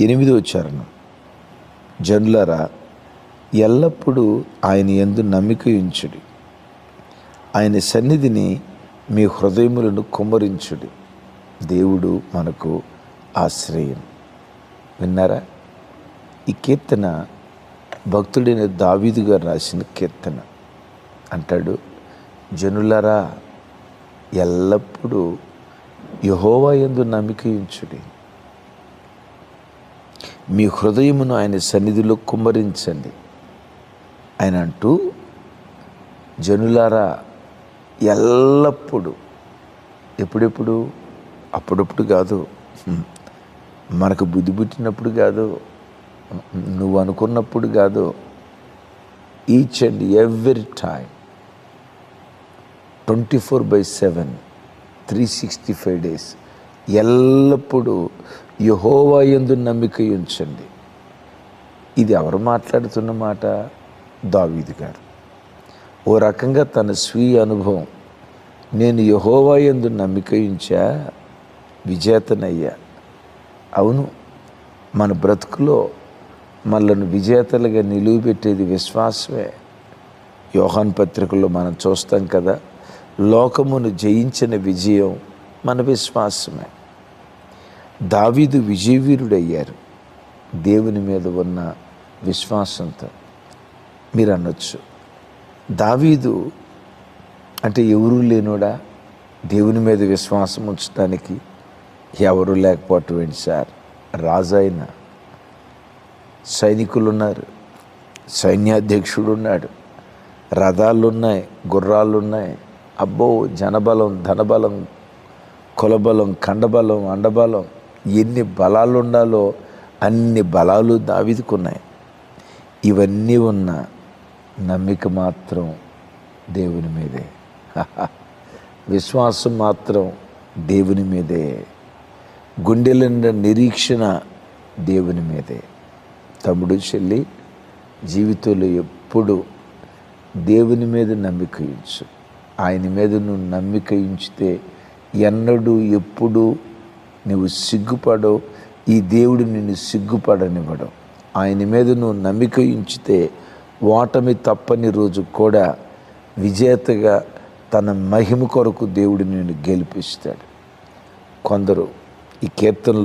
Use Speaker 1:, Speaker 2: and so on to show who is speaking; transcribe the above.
Speaker 1: ఎనిమిదో చరణం. జనులరా ఎల్లప్పుడూ ఆయన ఎందు నమ్మిక ఉంచుడి. ఆయన సన్నిధిని మీ హృదయములను కుమ్మరించుడి. దేవుడు మనకు ఆశ్రయం. విన్నారా? ఈ కీర్తన భక్తుడైన దావీదు గారు రాసిన కీర్తన. అంటాడు జనులరా ఎల్లప్పుడూ యహోవా ఎందు నమ్మిక ఉంచుడి. మీ హృదయమును ఆయన సన్నిధిలో కుమ్మరించండి. ఆయన అంటూ జనులారా ఎల్లప్పుడూ ఎప్పుడెప్పుడు? అప్పుడప్పుడు కాదు. మనకు బుద్ధి పుట్టినప్పుడు కాదు. నువ్వు అనుకున్నప్పుడు కాదు. Each and every time twenty four by seven three sixty five days ఎల్లప్పుడూ యహోవా ఎందు నమ్మిక ఉంచండి. ఇది ఎవరు మాట్లాడుతున్న మాట? దావీదు గారు. ఓ రకంగా తన స్వీయ అనుభవం నేను యహోవా ఎందు నమ్మిక ఉంచా విజేతనయ్యా. అవును మన బ్రతుకులో మనల్ని విజేతలుగా నిలువబెట్టేది విశ్వాసమే. యోహాన్ పత్రికలో మనం చూస్తాం కదా లోకమును జయించిన విజయం మన విశ్వాసమే. దావీదు విజయవీరుడయ్యారు. దేవుని మీద ఉన్న విశ్వాసంతో మీరు అనొచ్చు దావీదు అంటే ఎవరూ లేనోడా? దేవుని మీద విశ్వాసం ఉంచడానికి ఎవరు లేకపోవటం ఏంటి సార్? రాజైన సైనికులున్నారు సైనికులు ఉన్నారు సైన్యాధ్యక్షుడు ఉన్నాడు రథాలు ఉన్నాయి గుర్రాలు ఉన్నాయి అబ్బో జనబలం ధనబలం కులబలం ఖండబలం అండబలం ఎన్ని బలాలు ఉండాలో అన్ని బలాలు దావిదుకున్నాయి. ఇవన్నీ ఉన్న నమ్మిక మాత్రం దేవుని మీదే. విశ్వాసం మాత్రం దేవుని మీదే. గుండెల నిరీక్షణ దేవుని మీదే. తమ్ముడు చెల్లి జీవితంలో ఎప్పుడు దేవుని మీద నమ్మిక ఉంచు. ఆయన మీద నువ్వు నమ్మిక ఉంచితే ఎన్నడూ ఎప్పుడు నువ్వు సిగ్గుపడవు. ఈ దేవుడు నిన్ను సిగ్గుపడనివ్వడం. ఆయన మీద నువ్వు నమ్మిక ఉంచితే ఓటమి తప్పని రోజు కూడా విజేతగా తన మహిమ కొరకు దేవుడు నిన్ను గెలిపిస్తాడు. కొందరు ఈ కీర్తనలు